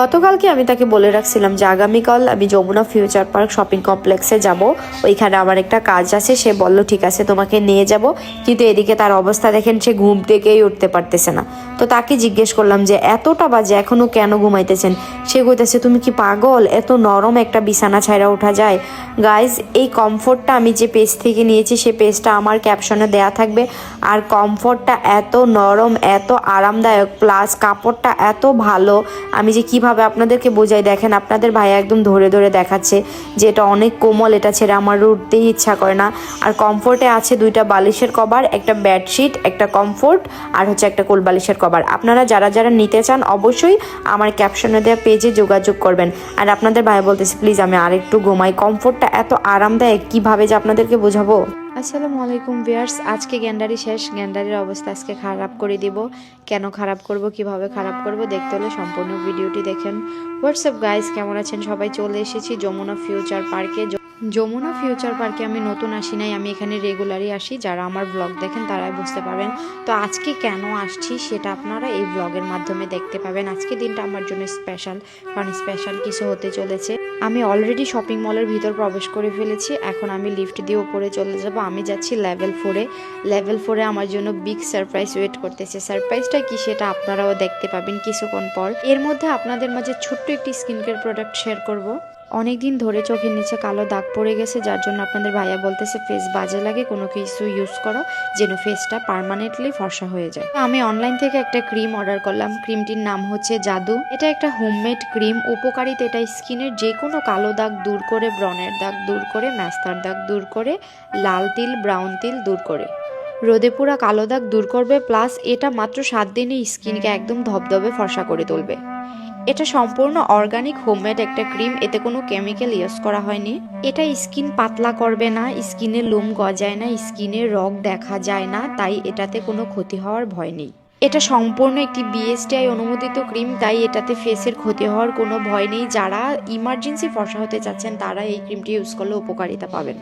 গতকালকে আমি তাকে বলে রাখছিলাম যে, আগামীকাল আমি যমুনা ফিউচার পার্ক শপিং কমপ্লেক্সে যাব। ওইখানে আমার একটা কাজ আছে। সে বলল, ঠিক আছে, তোমাকে নিয়ে যাব। কিন্তু এদিকে তার অবস্থা দেখেন, সে ঘুম থেকেই উঠতে পারতেছে না। তো তাকে জিজ্ঞেস করলাম যে, এতটা বাজে এখনও কেন ঘুমাইতেছেন? সে কইতেছে, তুমি কি পাগল? এত নরম একটা বিছানা ছাইরা ওঠা যায়? গাইজ এই কমফোর্টটা আমি যে পেজ থেকে নিয়েছি, সে পেজটা আমার ক্যাপশনে দেয়া থাকবে। আর কমফোর্টটা এত নরম, এত আরামদায়ক, প্লাস কাপড়টা এত ভালো, আমি যে কীভাবে আপনাদেরকে বোঝাই, দেখেন আপনাদের ভাই একদম ধরে ধরে দেখাচ্ছে যে এটা অনেক কোমল, এটা ছেড়ে আমার উঠতেই ইচ্ছা করে না। আর কমফোর্টে আছে দুইটা বালিশের কভার, একটা বেডশিট একটা কমফোর্ট আর হচ্ছে একটা কোল বালিশের কভার। আপনারা যারা যারা নিতে চান, অবশ্যই আমার ক্যাপশনে দেওয়া পেজে যোগাযোগ করবেন। আর আপনাদের ভাই বলতেছে প্লিজ আমি আরেকটু ঘুমাই। কমফোর্টটা এত আরামদায়ক, কীভাবে যে আপনাদেরকে বোঝাবো? আসসালামু আলাইকুম ভিয়ার্স আজকে গ্যান্ডারি শেষ, গ্যান্ডারির অবস্থা আজকে খারাপ করে দিব। কেন খারাপ করব, কীভাবে খারাপ করব, দেখতে হলে সম্পূর্ণ ভিডিওটি দেখেন। হোয়াটসঅ্যাপ গাইস কেমন আছেন? সবাই চলে এসেছি যমুনা ফিউচার পার্কে। যমুনা ফিউচার পার্কে আমি নতুন আসি নাই, আমি এখানে রেগুলারই আসি। যারা আমার ব্লগ দেখেন, তারাই বুঝতে পারবেন। তো আজকে কেন আসছি সেটা আপনারা এই ব্লগের মাধ্যমে দেখতে পাবেন। আজকে দিনটা আমার জন্য স্পেশাল কারণ স্পেশাল কিছু হতে চলেছে। আমি অলরেডি শপিং মলের ভিতর প্রবেশ করে ফেলেছি। এখন আমি লিফট দিয়ে উপরে চলে যাব। আমি যাচ্ছি লেভেল ফোরে লেভেল ফোরে আমার জন্য বিগ সারপ্রাইজ ওয়েট করতেছে। সারপ্রাইজটা কি সেটা আপনারাও দেখতে পাবেন কিছুক্ষণ পর। এর মধ্যে আপনাদের মাঝে ছোট্ট একটি স্কিন কেয়ার প্রোডাক্ট শেয়ার করব। অনেকদিন ধরে চোখের নিচে কালো দাগ পড়ে গেছে, যার জন্য আপনাদের ভাইয়া বলতেছে, ফেস বাজে লাগে, কোনো কিছু ইউজ করো, যেন ফেসটা পার্মানেন্টলি ফর্সা হয়ে যায়। আমি অনলাইন থেকে একটা ক্রিম অর্ডার করলাম। ক্রিমটির নাম হচ্ছে জাদু। এটা একটা হোমমেড ক্রিম উপকারিতা এটা স্কিনের যে কোনো কালো দাগ দূর করে ব্রনের দাগ দূর করে, ম্যাস্তার দাগ দূর করে, লাল তিল ব্রাউন তিল দূর করে। রোদে পুরা কালো দাগ দূর করবে প্লাস এটা মাত্র সাত দিনে স্কিনকে একদম ধবধবে, ফর্সা করে তুলবে। এটা সম্পূর্ণ অর্গানিক হোমমেড একটা ক্রিম এতে কোনো কেমিক্যাল ইউজ করা হয়নি। এটা স্কিন পাতলা করবে না স্কিনে লোম গজায় না স্কিনে রগ দেখা যায় না, তাই এটাতে কোনো ক্ষতি হওয়ার ভয় নেই। এটা সম্পূর্ণ একটি বিএসটিআই অনুমোদিত ক্রিম তাই এটাতে ফেসের ক্ষতি হওয়ার কোনো ভয় নেই। যারা ইমার্জেন্সি ফর্সা হতে চাচ্ছেন, তারা এই ক্রিমটি ইউজ করলে উপকারিতা পাবেন।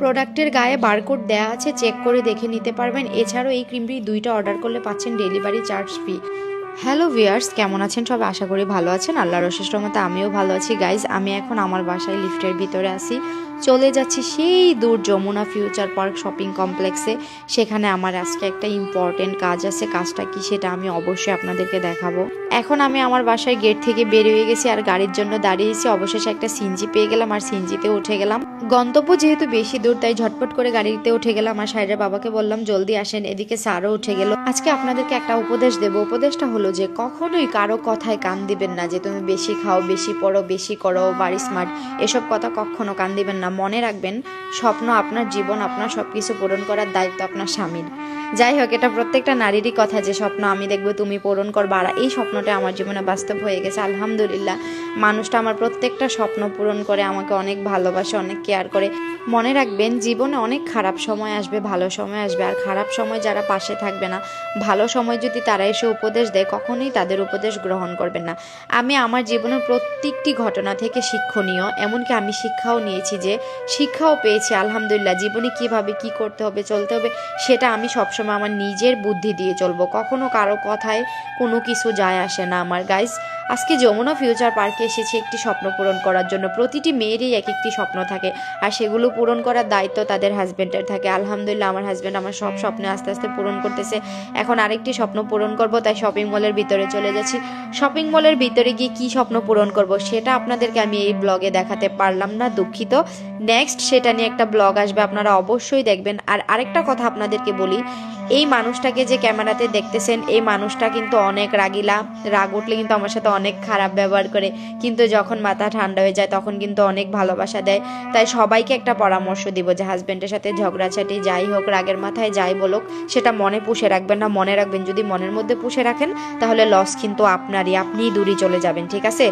প্রোডাক্টের গায়ে বারকোড দেওয়া আছে চেক করে দেখে নিতে পারবেন। এছাড়াও এই ক্রিমটি দুইটা অর্ডার করলে পাচ্ছেন delivery charge fee hello viewers, কেমন আছেন সব আশা করি ভালো আছেন। আল্লাহর অশেষ রহমতে আমিও ভালো আছি। গাইজ আমি এখন আমার বাসায় লিফটের ভিতরে আছি। চলে যাচ্ছি সেই দূর যমুনা ফিউচার পার্ক শপিং কমপ্লেক্সে। সেখানে আমার আজকে একটা ইম্পর্টেন্ট কাজ আছে। কাজটা কি সেটা আমি অবশ্যই আপনাদেরকে দেখাবো। এখন আমি আমার বাসায় গেট থেকে বের হয়ে গেছি আর গাড়ির জন্য দাঁড়িয়েছি। অবশেষে একটা সিনজি পেয়ে গেলাম আর সিনজিতে উঠে গেলাম। গন্তব্য যেহেতু বেশি দূর, তাই ঝটপট করে গাড়িতে উঠে গেলাম আর সাইডের বাবাকে বললাম, জলদি আসেন, এদিকে স্যারও উঠে গেল। আজকে আপনাদেরকে একটা উপদেশ দেবো। উপদেশটা হলো যে, কখনোই কারও কথায় কান দিবেন না যে, তুমি বেশি খাও, বেশি পড়ো, বেশি করো, বাড়ি স্মার্ট এসব কথা কখনো কান দিবেন না। মনে রাখবেন স্বপ্ন আপনার জীবন আপনার সব কিছু পূরণ করার দায়িত্ব আপনার স্বামীর। যাই হোক, এটা প্রত্যেকটা নারীরই কথা যে স্বপ্ন আমি দেখব, তুমি পূরণ করবা। আর এই স্বপ্নটা আমার জীবনে বাস্তব হয়ে গেছে, আলহামদুলিল্লাহ। মানুষটা আমার প্রত্যেকটা স্বপ্ন পূরণ করে, আমাকে অনেক ভালোবাসে, অনেক কেয়ার করে। মনে রাখবেন, জীবনে অনেক খারাপ সময় আসবে, ভালো সময় আসবে। আর খারাপ সময় যারা পাশে থাকবে না, ভালো সময় যদি তারা এসে উপদেশ দেয়, কখনোই তাদের উপদেশ গ্রহণ করবেন না। আমি আমার জীবনের প্রত্যেকটি ঘটনা থেকে শিক্ষণীয়, এমনকি আমি শিক্ষাও নিয়েছি যে, শিক্ষাও পেয়েছি, আলহামদুলিল্লাহ। জীবনে কীভাবে কি করতে হবে, চলতে হবে, সেটা আমি সবসময় আমার নিজের বুদ্ধি দিয়ে চলবো। কখনো কারও কথায় কোনো কিছু যায় আসে না আমার গাইস আজকে যমুনা ফিউচার পার্কে এসেছি একটি স্বপ্ন পূরণ করার জন্য। প্রতিটি মেয়েরই এক একটি স্বপ্ন থাকে। আর সেগুলো পূরণ করার দায়িত্ব তাদের হাজব্যান্ডের থাকে। আলহামদুলিল্লাহ, আমার হাজব্যান্ড আমার সব স্বপ্ন আস্তে আস্তে পূরণ করতেছে। এখন আরেকটি স্বপ্ন পূরণ করব, তাই শপিং মলের ভিতরে চলে যাচ্ছি। শপিং মলের ভিতরে গিয়ে কি স্বপ্ন পূরণ করব, সেটা আপনাদেরকে আমি এই ব্লগে দেখাতে পারলাম না, দুঃখিত। নেক্সট সেটা নিয়ে একটা ব্লগ আসবে, আপনারা অবশ্যই দেখবেন। আর আরেকটা কথা আপনাদেরকে বলি, এই মানুষটাকে যে ক্যামেরাতে দেখতেছেন, এই মানুষটা কিন্তু অনেক রাগিলা। রাগ উঠলে কিন্তু আমার সাথে অনেক খারাপ ব্যবহার করে। কিন্তু যখন মাথা ঠান্ডা হয়ে যায়, তখন কিন্তু অনেক ভালোবাসা দেয়। তাই সবাইকে একটা পরামর্শ দিব যে হাজব্যান্ডের সাথে ঝগড়াঝাটি যাই হোক, রাগের মাথায় যাই বলুক, সেটা মনে পুষে রাখবেন না, মনে রাখবেন। যদি মনের মধ্যে পুষে রাখেন, তাহলে লস কিন্তু আপনারই, আপনিই দূরে চলে যাবেন, ঠিক আছে?